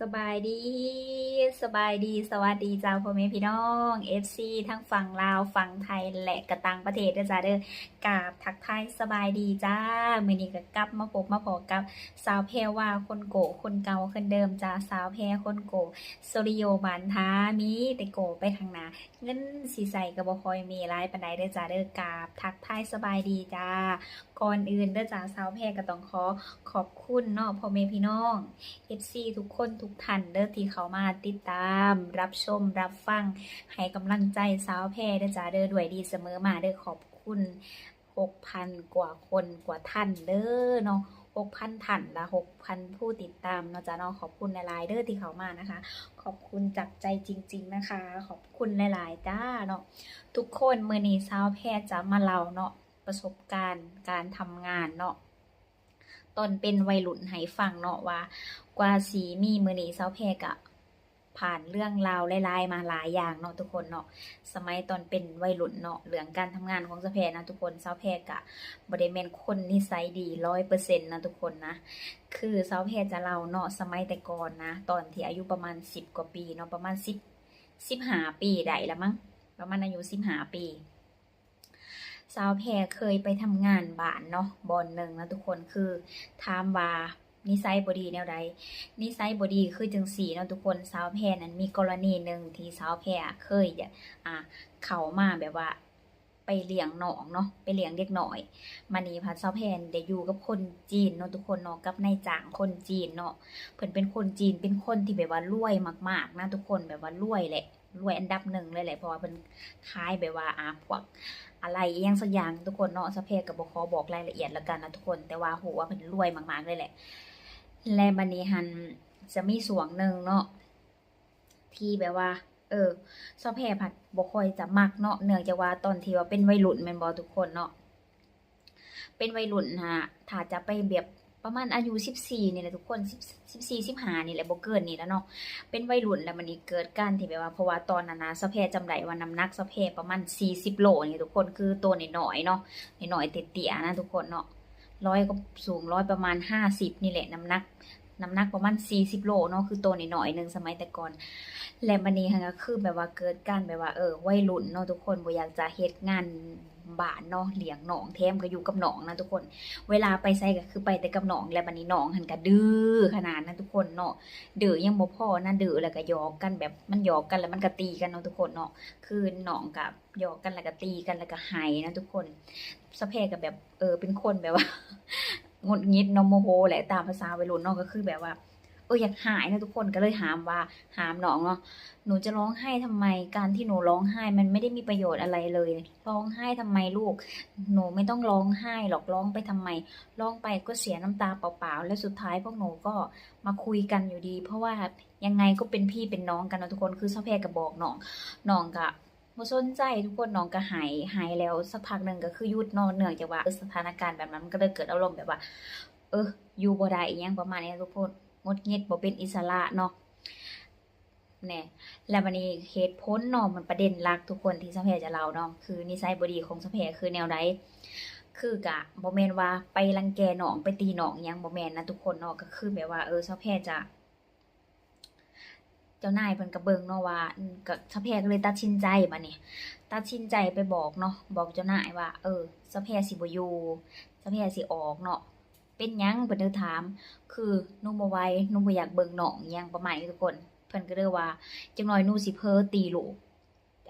สบายดี สบายดี สวัสดีเจ้าพ่อแม่พี่น้อง FC ทั้งฝั่งลาวฝั่งไทยและกระตังประเทศเด้อจ้าเด้อกาบทักทายสบายดีจ้ามือนี้ก็กลับมาพบมาพอกับสาวแพรว่าคนโกคนเก่าคนเดิมจ้าสาวแพรคนโกสริโยบานทามีแต่โกไปข้างหนาเงินสีใสก็บ่ค่อยมีหลายปานใดเด้อจ้าเด้อกาบทักทายสบายดีจ้า ก่อนอื่นเด้อจ้าสาวแพรก็ต้องขอขอบคุณเนาะพ่อแม่พี่น้อง FC ทุกคนทุกท่านเด้อที่เขามาติดตาม รับชมรับฟัง ให้กำลังใจสาวแพรเด้อจ้าเด้อด้วยดีเสมอมาเด้อขอบคุณ6,000กว่าคนกว่าท่านเด้อเนาะ6,000ท่านละ6,000ผู้ติดตามเนาะจ้าเนาะขอบคุณหลายๆเด้อที่เขามานะคะ ขอบคุณจากใจจริง ๆนะคะ ขอบคุณหลายๆจ้าเนาะทุกคนเมื้อนี้สาวแพรจะมาเล่าเนาะ ประสบการณ์การทำงานเนาะตอนเป็นวัยรุ่นให้ฟังเนาะว่ากว่าสีมีมือนีเซาแพรกะผ่านเรื่องราวหลายๆมาหลายอย่างเนาะทุกคนเนาะสมัยตอนเป็นวัยรุ่นเนาะเรื่องการทำงานของเซาแพนะทุกคนเซาแพกะบริเวณคนนิสัยดีร้อยเปอร์เซ็นต์นะทุกคนนะคือเซาแพจะเล่าเนาะสมัยแต่ก่อนนะ ตอนที่อายุประมาณสิบกว่าปีเนาะประมาณสิบสิบห้าปีได้ละมั้งประมาณอายุสิบห้าปี สาวแพรเคยไปทำงานบ้านเนาะบอนหนึ่งนะทุกคนคือถามว่านิสัยบดีแนวใดนิสัยบดีคือจังสีเนาะทุกคนสาวแพรนั้นมีกรณีหนึ่งที่สาวแพรเคยจะอะเขามาแบบว่าไปเลี้ยงหนองเนาะไปเลี้ยงเด็กหน่อยมานี่พัดสาวแพรได้อยู่กับคนจีนเนาะทุกคนเนาะกับนายจ้างคนจีนเนาะเพิ่นเป็นคนจีนเป็นคนที่แบบว่ารวยมากๆนะทุกคนแบบว่ารวยแหละรวยอันดับหนึ่งเลยแหละเพราะว่าเพิ่นขายแบบว่าอะพวก อะไรอหยังสักอย่างทุกคนเนาะสะเพกับบคอบอกรายละเอียดแล้วกันนะทุกคนแต่ว่าโหว่าเพิ่นรวยมากๆเลยแหละ และบันนี้หันจะมีสวงหนึ่งเนาะที่แบบว่า เออสะเพผัดบุคอยจะมักเนาะเนื่องจากว่าตอนที่ว่าเป็นวัยรุ่นแมนบอทุกคนเนาะเป็นวัยรุ่นฮะถ้าจะไปแบบ ประมาณอายุ14นี่แหละทุกคน10 14 15นี่แหละบ่เกินนี่แล้วเนาะเป็นวัยรุ่นแล้วมันนี่เกิดการที่แบบว่าเพราะว่าตอนนั้นนะสะเพจำได้ว่าน้ำหนักสะเพประมาณ40โลนี่ทุกคนคือตัวน้อยๆเนาะน้อยๆเตี้ยๆนะทุกคนเนาะร้อยก็สูงร้อยประมาณ50นี่แหละน้ำหนักน้ำหนักประมาณ 40 โลเนาะคือตัวน้อยๆหนึงสมัยแต่ก่อน และมันนี้ก็คือแบบว่าเกิดการแบบว่าเออวัยรุ่นเนาะทุกคนบ่อยากจะเฮ็ดงาน บ้านเนาะเลี้ยงหนองแถมก็อยู่กับหนองนะทุกคน เวลาไปไสก็คือไปแต่กับหนองแล้วบัดนี้หนองหันก็ดื้อขนาดนั้นทุกคนเนาะเดือยังบ่พอนะเดือแล้วก็หยอกกันแบบมันหยอกกันแล้วมันก็ตีกันเนาะทุกคนเนาะคือน้องกับหยอกกันแล้วก็ตีกันแล้วก็ไห้นะทุกคนสะเพกับแบบเออเป็นคนแบบว่างดงิดนาะโมโหแหละตามภาษาวัยรุ่นเนาะก็คือแบบว่า อออยากหายนะทุกคนก็เลยหามว่าหามน้องเนาะหนูจะร้องไห้ทำไมการที่หนูร้องไห้มันไม่ได้มีประโยชน์อะไรเลย ร้องไห้ทำไมลูก หนูไม่ต้องร้องไห้หรอกร้องไปทำไมร้องไปก็เสียน้ำตาเปล่าๆ และสุดท้ายพวกหนูก็มาคุยกันอยู่ดี เพราะว่ายังไงก็เป็นพี่เป็นน้องกันนะทุกคนคือเซาแพรกับบอกน้องน้องกะบ่สนใจทุกคนน้องก็หายหายแล้วสักพักหนึ่งก็คือยุดนอนเหนื่องจากว่าสถานการณ์แบบนั้นมันก็เลยเกิดอารมณ์แบบว่า เอออยู่บ่ได้อีหยังประมาณนี้ทุกคน งดเงียบบ่เป็นอิสระเนาะแน่แล้ววันนี้เหตุผลเนาะมันประเด็นหลักทุกคนที่สเพจะเล่าเนาะคือนิสัยบ่ดีของสเพคือแนวใดคือกะบ่แมนว่าไปรังแกหนองไปตีหนองยังบ่แมนนะทุกคนเนาะก็คือแบบว่าเออสเพจะเจ้านายเพิ่นก็เบิงเนาะว่าก็เซาแพก็เลยตัดสินใจบัดนี้ตัดสินใจไปบอกเนาะบอกเจ้านายว่า เออเซาแพสิบอยู่เซาแพสิออกเนาะ เป็นยังเพิ่นเลยถาม คือหนูบ่ไหวหนูบ่อยากเบิ่งหนองหยังประมาณนี้ทุกคน เพิ่นก็เลยว่าจังน้อยหนูสิเพ้อตีลูก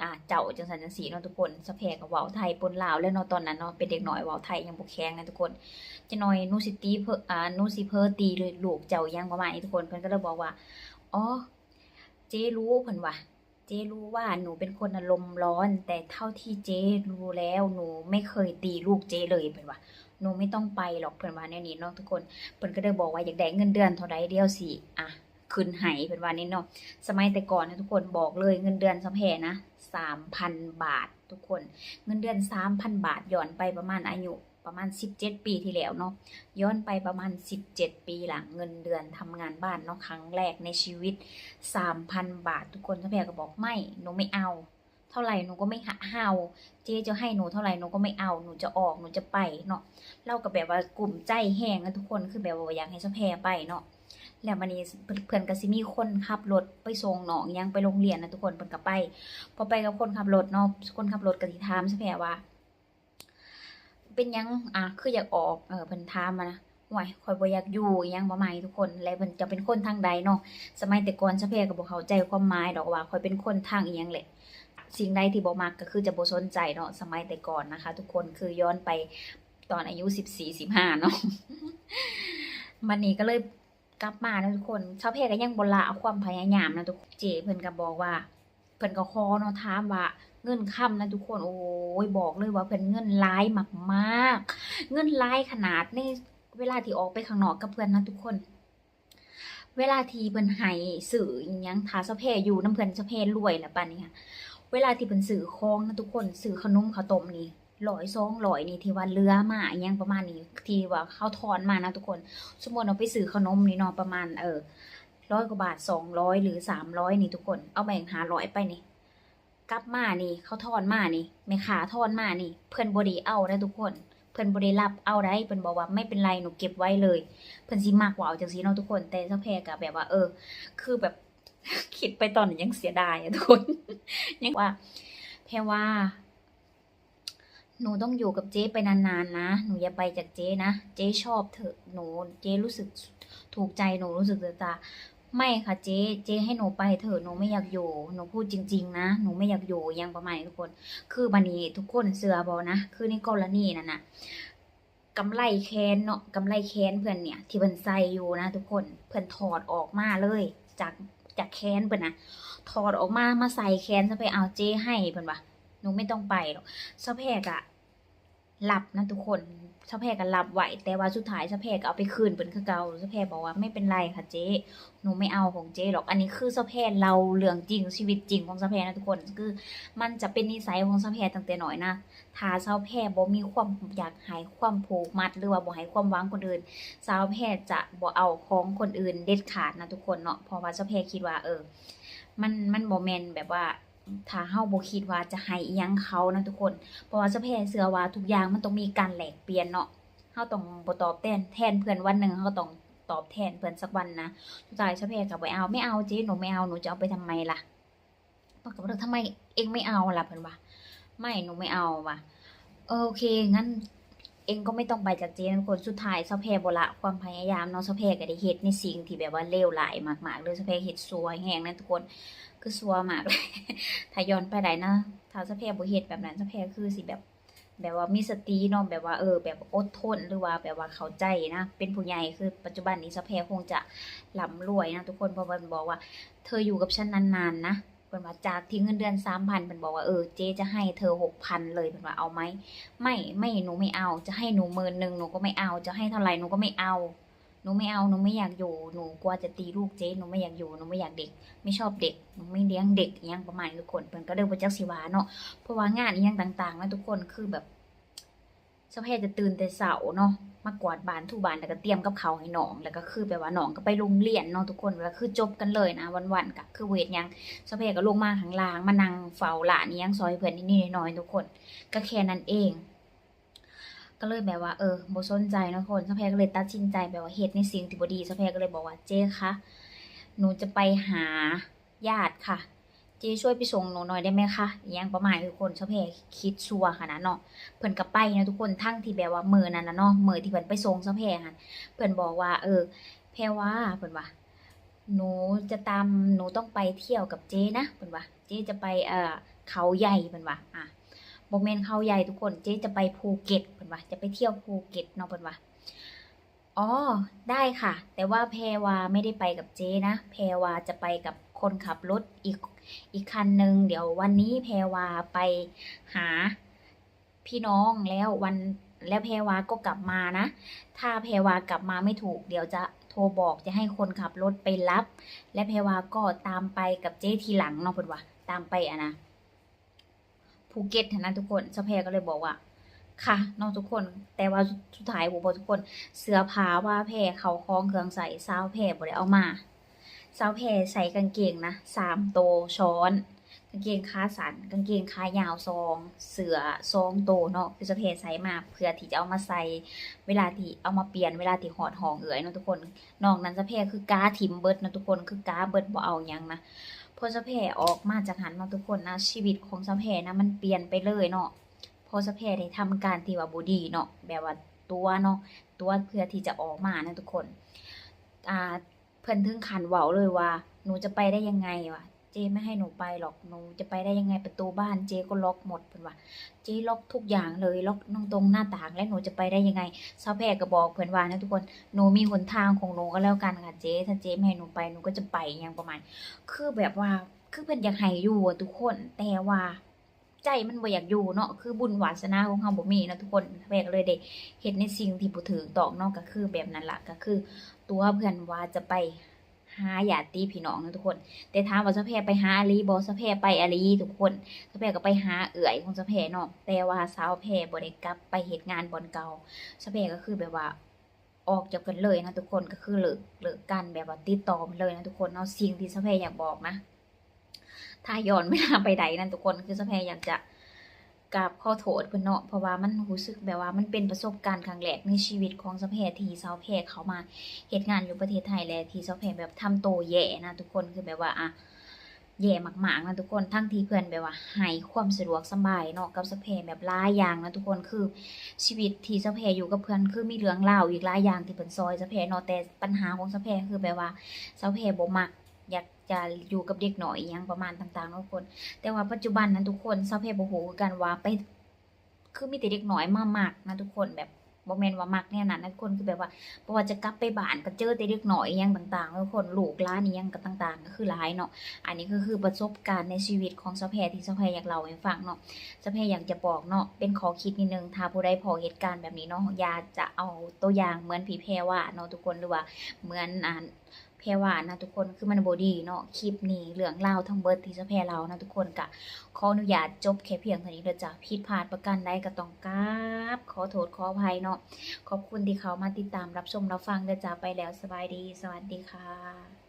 อ่าเจ้าจังสันจังสีเนาะทุกคนสะแพกกับเว้าไทยปนลาวแล้วเนาะตอนนั้นเนาะเป็นเด็กน้อยเว้าไทยยังบ่แข็งนะทุกคนจะน้อยหนูสิตีเพิ่นอ่าหนูสิเพ้อตีเลยลูกเจ้ายังประมาณนี้ทุกคนเพิ่นก็เลยบอกว่าอ๋อเจ๊รู้เพิ่นว่าเจ๊รู้ว่าหนูเป็นคนอารมณ์ร้อน แต่เท่าที่เจ๊รู้แล้วหนูไม่เคยตีลูกเจ๊เลยเพิ่นว่า หนูไม่ต้องไปหรอกเพิ่อนว่าแนวนี้เนาะทุกคนเพิ่อนก็เลยบอกว่าอยากได้เงินเดือนเท่าใดเดียวสิอะขึ้นให้เพิ่นว่านี่เนาะ สมัยแต่ก่อนนะทุกคนบอกเลยเงินเดือนสะแพนะสามพันบาททุกคน เงินเดือนสามพันบาทย้อนไปประมาณอายุประมาณสิบเจ็ดปีที่แล้วเนาะ ย้อนไปประมาณสิบเจ็ดปีหลังเงินเดือนทำงานบ้านเนาะครั้งแรกในชีวิตสามพันบาททุกคนสะแพก็บอกไม่หนูไม่เอา เท่าไหร่หนูก็ไม่หาเฮาเจ๊จะให้หนูเท่าไหร่หนูก็ไม่เอาหนูจะออกหนูจะไปเนาะเล่ากับแบบว่ากลุ่มใจแห้งนะทุกคนคือแบบว่าอยากให้สะแพไปเนาะแล้วมันนี้เพื่อนก็สิมีคนขับรถไปส่งหนองยังไปโรงเรียนนะทุกคนเพิ่นก็ไป พอไปกับคนขับรถเนาะคนขับรถก็สิถามซะแพ่ว่า เป็นยังอะคืออยากออกเออเพิ่นถามมานะห่วยข่อยบอยากอยู่ยังบ่ใหม่ทุกคน แล้วเพิ่นจะเป็นคนทางใดเนาะ สมัยแต่ก่อนซะแพ่ก็บ่เขาใจความหมายดอกว่าข่อยเป็นคนทางอียังแหละ สิ่งใดที่บ่มักก็คือจะบ่สนใจเนาะสมัยแต่ก่อนนะคะ ทุกคนคือย้อนไปตอนอายุ14 15เนาะมันนี้ก็เลยกลับมานะทุกคนชาวเพก็ยังบ่ละความพยายามนะทุกเจเพิ่นก็บอกว่าเพิ่นก็ขอเนาะถามว่าเงินค่ำนะทุกคนโอ้ยบอกเลยว่าเพิ่นเงินหลายมากๆ เงินหลายขนาดในเวลาที่ออกไปข้างนอกกับเพื่อนนะทุกคน เวลาที่เพิ่นให้สื่ออิหยังทาสะเพอยู่น้ำเพิ่นสะเพรวยแล้วปานนี้ค่ะ เวลาที่เพิ่นซื้อของนะทุกคนซื้อขนมข้าวต้มนี่ร้อยซองร้อยนี่ที่ว่าเรือมาอิหยังประมาณนี้ที่ว่าเขาทอนมานะทุกคน สมมติเราไปซื้อขนมนี่นาะประมาณเออร้อยกว่าบาทสองร้อยหรือสามร้อยนี่ทุกคน เอาแบ่งหาร้อยไปนี่กลับมานี่เขาทอนมานี่แม่ค้าทอนมานี่ เพิ่อนบดีเอาได้ทุกคน เพิ่อนบดีรับเอาได้เพิ่นบอกว่าไม่เป็นไรหนูเก็บไว้เลย เพิ่นสิมากกว่าเอาจังซีเนาะทุกคน แต่เจ้าแพรก็แบบว่า เออ คือแบบ คิดไปตอนนี้ยังเสียดายอะทุกคนยังว่า แพรว่า หนูต้องอยู่กับเจ๊ไปนานๆนะ หนูอย่าไปจากเจ๊นะ เจ๊ชอบเธอหนู เจ๊รู้สึกถูกใจหนูรู้สึกตาไม่ค่ะเจ๊ เจ๊ให้หนูไปเถอะ หนูไม่อยากอยู่ หนูพูดจริง ๆ นะ หนูไม่อยากอยู่ยังประมาณนี้ทุกคน คือบันนี้ทุกคนเสือบอนะ คือในกรณีนั่นนะกำไรแค้นเนาะกำไรแค้นเพื่อนเนี่ย ที่เพิ่นใส่อยู่นะทุกคน เพื่อนถอดออกมาเลย จาก จากแค้นเพิ่นนะถอดออกมามาใส่แค้นซะไปเอาเจ้ให้เพิ่นว่าหนูไม่ต้องไปหรอกซะแพกอะหลับนะทุกคน สะแพรก็หลับไหวแต่ว่าสุดท้ายสะแพรก็เอาไปคืนเป็นคือเก่าสะแพรบอกว่าไม่เป็นไรค่ะเจ๊หนูไม่เอาของเจ๊หรอกอันนี้คือสะแพรเราเรื่องจริงชีวิตจริงของสะแพรนะทุกคนคือ มันจะเป็นนิสัยของสะแพรตั้งแต่น้อยนะถ้าสาแพรบ่มีความอยากหายความผูกมัด หรือว่าบ่ให้ความหวังคนอื่นสาวแพรจะบ่เอาของคนอื่นเด็ดขาดนะทุกคนเนาะเพราะว่าสะแพรคิดว่าเออ มันมันบ่แมนแบบว่า ถ้าเฮาบ่คิดว่าจะให้อิหยังเขานะทุกคน เพราะว่าสะเพเสือว่าทุกอย่างมันต้องมีการแหลกเปลี่ยนเนาะเฮาต้องบ่ตอบแทนแทนเพื่อนวันหนึ่งเฮาต้องตอบแทนเพื่อนสักวันนะสุดท้ายสะเพก็บ่เอาไม่เอาเจ๊หนูไม่เอาหนูจะเอาไปทำไมล่ะปรากฏว่าทำไมเองไม่เอาล่ะเพิ่อนว่าไม่หนูไม่เอาว่ะเออโอเคงั้นเองก็ไม่ต้องไปจากเจนคนสุดท้ายสะเพบละความพยายามเนาะสะเพก็ได้เฮ็ดในสิ่งที่แบบว่าเลวร้ายมากๆเลยสะเพเฮ็ดซัวแฮงนะทุกคน คือซัวมากเลยถ้าย้อนไปได้นะถ้าสะเพบ่เฮ็ดแบบนั้นสะเพคือสิแบบ แบบว่ามีสติเนาะแบบว่าเออ แบบอดทนหรือว่าแบบว่าเข้าใจนะ เป็นผู้ใหญ่คือปัจจุบันนี้สะเพคงจะร่ำรวยนะทุกคนเพราะว่ามันบอกว่า เธออยู่กับฉันนานๆนะเพิ่นว่าจากที่เงินเดือน3,000เพิ่นบอกว่าเออเจ๊จะให้เธอ6,000เลยเพิ่นว่าเอาไหมไม่ไม่หนูไม่เอา จะให้หนูหมื่นหนึ่งหนูก็ไม่เอา จะให้เท่าไหร่หนูก็ไม่เอา หนูไม่เอาหนูไม่อยากอยู่หนูกลัวจะตีลูกเจ๊หนูไม่อยากอยู่หนูไม่อยากเด็ก ไม่ชอบเด็กหนูไม่เลี้ยงเด็กยังประมาณนี้ทุกคนเพิ่นก็เดินไปจักสิวาเนาะเพราะว่างานอหยังต่างๆนะทุกคนคือแบบสะเพจะตื่นแต่เช้าเนาะมากวาดบ้านถูบ้านแล้วก็เตรียมกับเขาให้น้องแล้วก็คือแบบว่าน้องก็ไปโรงเรียนเนาะทุกคนแล้วคือจบกันเลยนะวันๆก็คือเวทยังสะเพก็ลงมาข้างล่างมานั่งเฝ้าหลานอิหยังซอยเพื่อนนิดๆหน่อยๆทุกคน ก็แค่นั้นเอง ก็เลยแบบว่าเออโบสนใจนะคนสะเพก็เลยตัดสินใจแบบว่าเฮ็ดในสิ่งที่บดีสะเพก็เลยบอกว่าเจ๊คะหนูจะไปหาญาติค่ะเจ๊ช่วยไปส่งหนูหน่อยได้ไหมคะอหยังประมาณทุกคนสเพคิดซัวขนาดเนาะ เพิ่นก็ไปนะทุกคนทั้งที่แบบว่ามื้อนั้นนะเนาะมื้อที่เพิ่นไปส่งสเพหั่นเพิ่นบอกว่า เออ แพรว่าเพิ่นว่า หนูจะตามหนูต้องไปเที่ยวกับเจ๊นะเพิ่นว่า เจ๊จะไปเอ่อเขาใหญ่เพิ่นว่า อะ โมเมนเขาใหญ่ทุกคนเจ๊จะไปภูเก็ตเพิ่นว่าจะไปเที่ยวภูเก็ตเนาะเพิ่นว่าอ๋อได้ค่ะ แต่ว่าแพรวาไม่ได้ไปกับเจ๊นะแพรวาจะไปกับคนขับรถอีกอีกคันหนึ่งเดี๋ยววันนี้แพรวาไปหาพี่น้องแล้ววันแล้วแพรวาก็กลับมานะ ถ้าแพรวากลับมาไม่ถูก เดี๋ยวจะโทรบอกจะให้คนขับรถไปรับ และแพรวาก็ตามไปกับเจ๊ทีหลังเนาะเพิ่นว่าตามไปอะนะ ภูเก็ตนะทุกคนสะเพก็เลยบอกว่า ค่ะน้องทุกคน แต่ว่าสุดท้ายผมบอกทุกคน เสื้อผ้าว่าแพรเขาคล้องเครื่องใส่สาวแพรบ่ได้เอามาสาวแพรใส่กางเกงนะสามโตช้อน กางเกงขาสั้นกางเกงขายาวซองเสือซองโตเนาะคือสะเพใส่มาเพื่อที่จะเอามาใส่เวลาที่เอามาเปลี่ยนเวลาที่หอดห้องเอ๋ยเนาะทุกคนนอกนั้นสะเพคือกาทิมเบิดเนาะทุกคนคือกาเบิดบ่เอายังนะพอสะเพออกมาจากหันเนาะทุกคนนะชีวิตของสะเพนะมันเปลี่ยนไปเลยเนาะพอสะเพได้ทำการที่ว่าบ่ดีเนาะแบบว่าตัวเนาะตัวเพื่อที่จะออกมานะทุกคนอ่าเพิ่นถึงขันเว้าเลยว่าหนูจะไปได้ยังไงวะ เจไม่ให้หนูไปหรอกหนูจะไปได้ยังไงประตูบ้านเจก็ล็อกหมดเพิ่นว่าเจล็อกทุกอย่างเลยล็อกน้องตรงหน้าต่างและหนูจะไปได้ยังไงสาแพรก็บอกเพิ่อนว่านะทุกคนหนูมีหนทางของหนูก็แล้วกันค่ะเจถ้าเจไม่ให้หนูไปหนูก็จะไปอย่างประมาณ คือแบบว่าคือเพิ่อนอยากให้อยู่อะทุกคนแต่ว่าใจมันบ่อยากอยู่เนาะคือบุญวาสนาของเฮาบ่มีนะทุกคนแพกเลยได้เฮ็ดในสิ่งที่บ่ถูกต้องเนาะก็คือแบบนั้นละก็คือ ตัวเพื่อนว่าจะไป หาญาติพี่น้องนะทุกคน แต่ถามว่าสะแพรไปหาอาลีบอสะแพรไปอาลีทุกคนสะแพรก็ไปหาเอื่อยของสะแพรเนาะแต่ว่าสาวแพรบ่ได้กลับไปเฮ็ดงานบอนเก่าสะแพรก็คือแบบว่าออกจากกันเลยนะทุกคนก็คือเลิกเลิกกันแบบว่าติดต่อกันเลยนะทุกคนเนาะสิ่งที่สะแพรอยากบอกนะ ถ้าย้อนเวลาไปใดนั่นทุกคนคือสะแพรอยากจะ กราบขอโทษเพิ่นเนาะเพราะว่ามันรู้สึกแบบว่ามันเป็นประสบการณ์ครั้งแรกในชีวิตของสะแพรที่สาวแพรเขามาเฮ็ดงานอยู่ประเทศไทยและที่สาวแพรแบบทำโตแย่นะทุกคนคือแบบว่าอะแย่มากๆนะทุกคนทั้งที่เพื่อนแบบว่าให้ความสะดวกสบายเนาะกับสะแพรแบบหลายอย่างนะทุกคนคือชีวิตที่สะแพรอยู่กับเพื่อนคือมีเรื่องเล่าอีกหลายอย่างที่เพิ่นซอยสะแพรเนาะแต่ปัญหาของสะแพรคือแบบว่าสะแพรบ่มัก อยากจะอยู่กับเด็กหน่อยอหยังประมาณต่างๆทุกคน แต่ว่าปัจจุบันนั้นทุกคนเซาเพบ่ฮู้คือกันว่าไป คือมีแต่เด็กหน้อยมามักนะทุกคนแบบบ่แม่นว่ามักแน่นั้นะทุกคนคือแบบว่าบ่ว่าจะกลับไปบ้านก็เจอแต่เด็กหน้อยอหยังต่างๆทุกคนลูกหลานอีหยังก็ต่าง ๆ ก็คือหลายเนาะอันนี้ก็คือประสบการณ์ในชีวิตของเซาแพรที่เซาแพรอยากเล่าให้ฟังเนาะเซาแพรอยากจะบอกเนาะเป็นขอคิดนิดนึงถ้าผู้ใดพอเหตุการณ์แบบนี้เนาะอย่าจะเอาตัวอย่างเหมือนผีแพรว่าเนาะทุกคนหรือว่าเหมือนอ่า แพรว่านะทุกคนคือมันบอดีเนาะคลิปนี้เหลืองเล่าทั้งเบิดที่จะแพรเรานะทุกคนกะขออนุญาตจบแค่เพียงเท่านี้เด้อจ้ะผิดพลาดประกันใดก็ต้องกราบขอโทษขออภัยเนาะขอบคุณที่เขามาติดตามรับชมรับฟังเด้อจ้ะไปแล้วสบายดี สวัสดีค่ะ